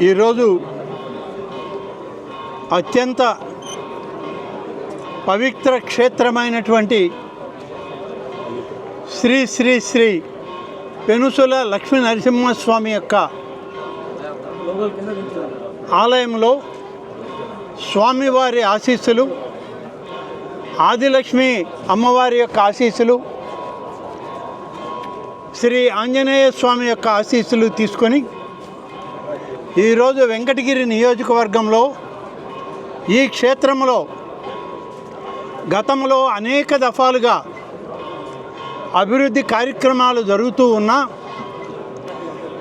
ఈరోజు అత్యంత పవిత్ర క్షేత్రమైనటువంటి శ్రీ శ్రీ శ్రీ పెనుసుల లక్ష్మీ నరసింహస్వామి యొక్క ఆలయంలో స్వామివారి ఆశీస్సులు ఆదిలక్ష్మి అమ్మవారి యొక్క ఆశీస్సులు శ్రీ ఆంజనేయ స్వామి యొక్క ఆశీస్సులు తీసుకొని ఈరోజు వెంకటగిరి నియోజకవర్గంలో ఈ క్షేత్రంలో గతంలో అనేక దఫాలుగా అభివృద్ధి కార్యక్రమాలు జరుగుతూ ఉన్నా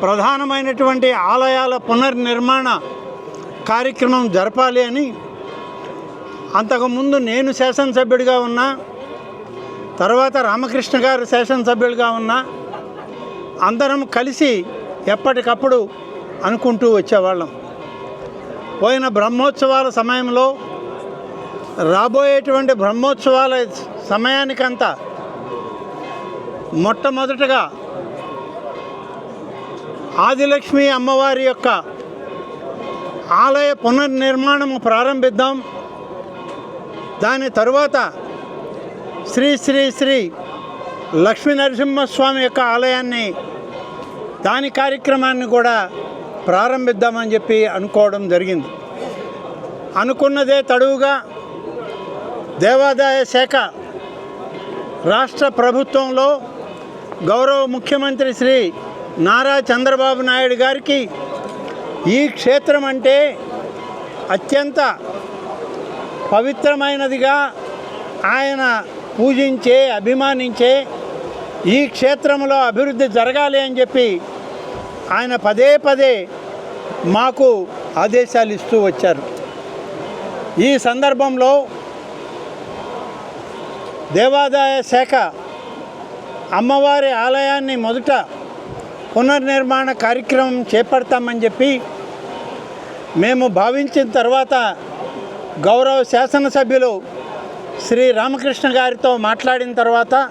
ప్రధానమైనటువంటి ఆలయాల పునర్నిర్మాణ కార్యక్రమం జరపాలి అని అంతకుముందు నేను శాసనసభ్యుడిగా ఉన్నా తర్వాత రామకృష్ణ గారు శాసనసభ్యుడిగా ఉన్నా అందరం కలిసి ఎప్పటికప్పుడు అనుకుంటూ వచ్చేవాళ్ళం. పోయిన బ్రహ్మోత్సవాల సమయంలో రాబోయేటువంటి బ్రహ్మోత్సవాల సమయానికంతా మొట్టమొదటగా ఆదిలక్ష్మి అమ్మవారి యొక్క ఆలయ పునర్నిర్మాణము ప్రారంభిద్దాం. దాని తరువాత శ్రీ శ్రీ శ్రీ లక్ష్మీ నరసింహస్వామి యొక్క ఆలయాన్ని దాని కార్యక్రమాన్ని కూడా ప్రారంభిద్దామని చెప్పి అనుకోవడం జరిగింది. అనుకున్నదే తడువుగా దేవాదాయ శాఖ రాష్ట్ర ప్రభుత్వంలో గౌరవ ముఖ్యమంత్రి శ్రీ నారా చంద్రబాబు నాయుడు గారికి ఈ క్షేత్రం అంటే అత్యంత పవిత్రమైనదిగా ఆయన పూజించే అభిమానించే ఈ క్షేత్రంలో అభివృద్ధి జరగాలి అని చెప్పి ఆయన పదే పదే మాకు ఆదేశాలు ఇస్తూ వచ్చారు. ఈ సందర్భంలో దేవాదాయ శాఖ అమ్మవారి ఆలయాన్ని మొదట పునర్నిర్మాణ కార్యక్రమం చేపడతామని చెప్పి మేము భావించిన తర్వాత గౌరవ శాసనసభ్యులు శ్రీ రామకృష్ణ గారితో మాట్లాడిన తర్వాత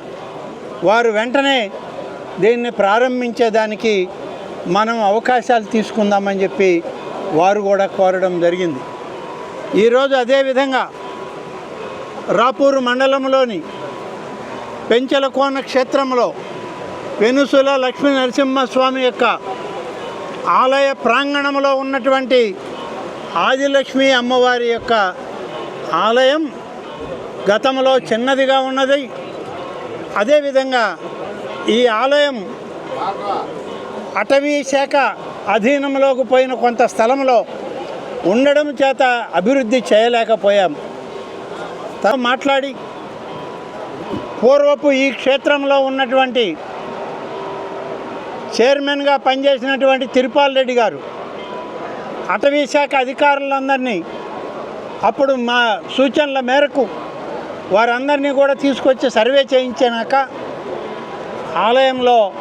వారు వెంటనే దీన్ని ప్రారంభించేదానికి మనం అవకాశాలు తీసుకుందామని చెప్పి వారు కూడా కోరడం జరిగింది. ఈరోజు అదేవిధంగా రాపూరు మండలంలోని పెంచలకోన క్షేత్రంలో పెనుసుల లక్ష్మీ నరసింహస్వామి యొక్క ఆలయ ప్రాంగణంలో ఉన్నటువంటి ఆదిలక్ష్మి అమ్మవారి యొక్క ఆలయం గతంలో చిన్నదిగా ఉన్నది. అదేవిధంగా ఈ ఆలయం అటవీ శాఖ అధీనంలోకి పోయిన కొంత స్థలంలో ఉండడం చేత అభివృద్ధి చేయలేకపోయాం. తా- మాట్లాడి పూర్వపు ఈ క్షేత్రంలో ఉన్నటువంటి చైర్మన్గా పనిచేసినటువంటి తిరుపాల్ రెడ్డి గారు అటవీ శాఖ అధికారులందరినీ అప్పుడు మా సూచనల మేరకు వారందరినీ కూడా తీసుకొచ్చి సర్వే చేయించాక ఆలయంలో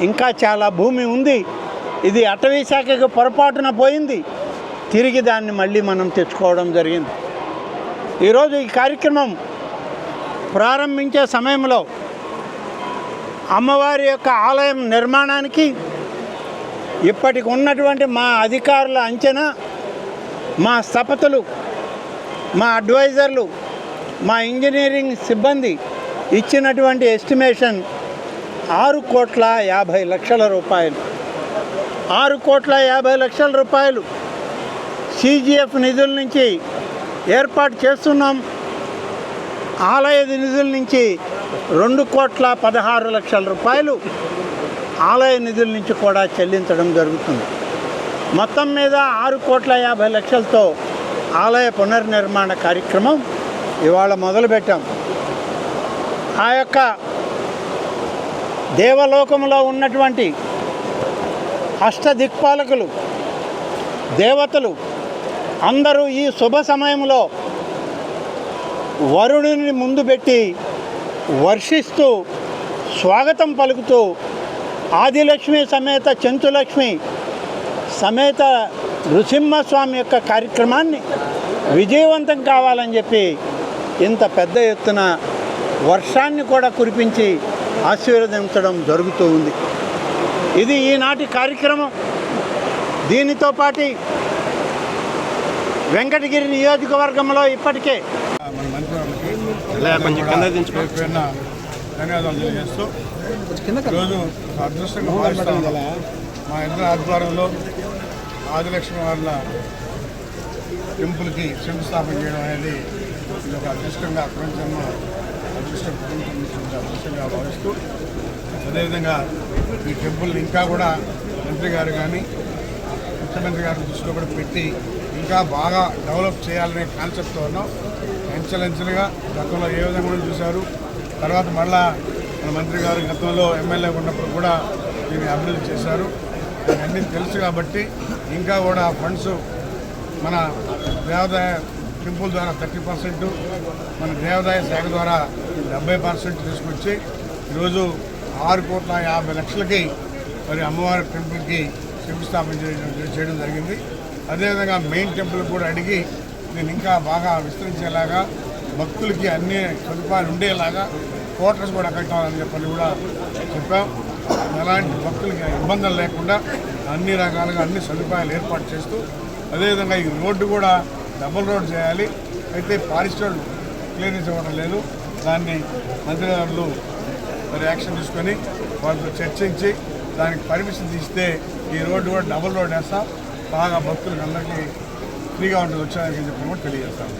ఇంకా చాలా భూమి ఉంది. ఇది అటవీ శాఖకు పొరపాటున పోయింది. తిరిగి దాన్ని మళ్ళీ మనం తెచ్చుకోవడం జరిగింది. ఈరోజు ఈ కార్యక్రమం ప్రారంభించే సమయంలో అమ్మవారి యొక్క ఆలయం నిర్మాణానికి ఇప్పటికి ఉన్నటువంటి మా అధికారుల అంచనా మా స్థపతులు మా అడ్వైజర్లు మా ఇంజనీరింగ్ సిబ్బంది ఇచ్చినటువంటి ఎస్టిమేషన్ ఆరు కోట్ల యాభై లక్షల రూపాయలు. ఆరు కోట్ల యాభై లక్షల రూపాయలు సిజిఎఫ్ నిధుల నుంచి ఏర్పాటు చేస్తున్నాం. ఆలయ నిధుల నుంచి రెండు కోట్ల పదహారు లక్షల రూపాయలు ఆలయ నిధుల నుంచి కూడా చెల్లించడం జరుగుతుంది. మొత్తం మీద ఆరు కోట్ల యాభై లక్షలతో ఆలయ పునర్నిర్మాణ కార్యక్రమం ఇవాళ మొదలుపెట్టాం. ఆ యొక్క దేవలోకంలో ఉన్నటువంటి అష్టదిక్పాలకులు దేవతలు అందరూ ఈ శుభ సమయంలో వరుణుని ముందు పెట్టి వర్షిస్తూ స్వాగతం పలుకుతూ ఆదిలక్ష్మి సమేత చెంచులక్ష్మి సమేత నృసింహస్వామి యొక్క కార్యక్రమాన్ని విజయవంతం కావాలని చెప్పి ఇంత పెద్ద ఎత్తున వర్షాన్ని కూడా కురిపించి ఆశీర్వదించడం జరుగుతూ ఉంది. ఇది ఈనాటి కార్యక్రమం. దీనితో పాటు వెంకటగిరి నియోజకవర్గంలో ఇప్పటికే ధన్యవాదాలు తెలియజేస్తూ ఈరోజు అదృష్టంగా మా ఇద్దరు ఆధ్వర్యంలో ఆదిలక్ష్మి వాళ్ళ టెంపుల్కి శంకుస్థాపన చేయడం అనేది ఇది ఒక అదృష్టంగా ప్రపంచంలో భావిస్తూ అదేవిధంగా ఈ టెంపుల్ ఇంకా కూడా మంత్రి గారు కానీ ముఖ్యమంత్రి గారి దృష్టిలో కూడా పెట్టి ఇంకా బాగా డెవలప్ చేయాలనే కాన్సెప్ట్తో ఉన్నాం. అంచెలంచెలుగా గతంలో ఏ విధంగా కూడా చూశారు. తర్వాత మళ్ళా మన మంత్రి గారు గతంలో ఎమ్మెల్యే ఉన్నప్పుడు కూడా దీన్ని అభివృద్ధి చేశారు. అన్నీ తెలుసు కాబట్టి ఇంకా కూడా ఫండ్స్ మన దేవాదాయ టెంపుల్ ద్వారా థర్టీ పర్సెంట్ మన దేవాదాయ శాఖ ద్వారా డెబ్బై పర్సెంట్ తీసుకొచ్చి ఈరోజు ఆరు కోట్ల యాభై లక్షలకి మరి అమ్మవారి టెంపుల్కి శంకుస్థాపన చేయడం చేయడం జరిగింది. అదేవిధంగా మెయిన్ టెంపుల్ కూడా అడిగి నేను ఇంకా బాగా విస్తరించేలాగా భక్తులకి అన్ని సదుపాయాలు ఉండేలాగా క్వార్టర్స్ కూడా కట్టాలని చెప్పని కూడా చెప్పాం. ఎలాంటి భక్తులకి ఇబ్బందులు లేకుండా అన్ని రకాలుగా అన్ని సదుపాయాలు ఏర్పాటు చేస్తూ అదేవిధంగా ఈ రోడ్డు కూడా డబుల్ రోడ్ చేయాలి. అయితే ఫారెస్ట్ రోడ్ క్లియరెన్స్ ఇవ్వడం లేదు. దాన్ని మంత్రి గారు మరి యాక్షన్ తీసుకొని వాళ్ళతో చర్చించి దానికి పర్మిషన్ తీస్తే ఈ రోడ్డు కూడా డబుల్ రోడ్ వేస్తాం. బాగా భక్తులకు అందరికీ ఫ్రీగా ఉంటుంది వచ్చేదానికి చెప్పి కూడా తెలియజేస్తాం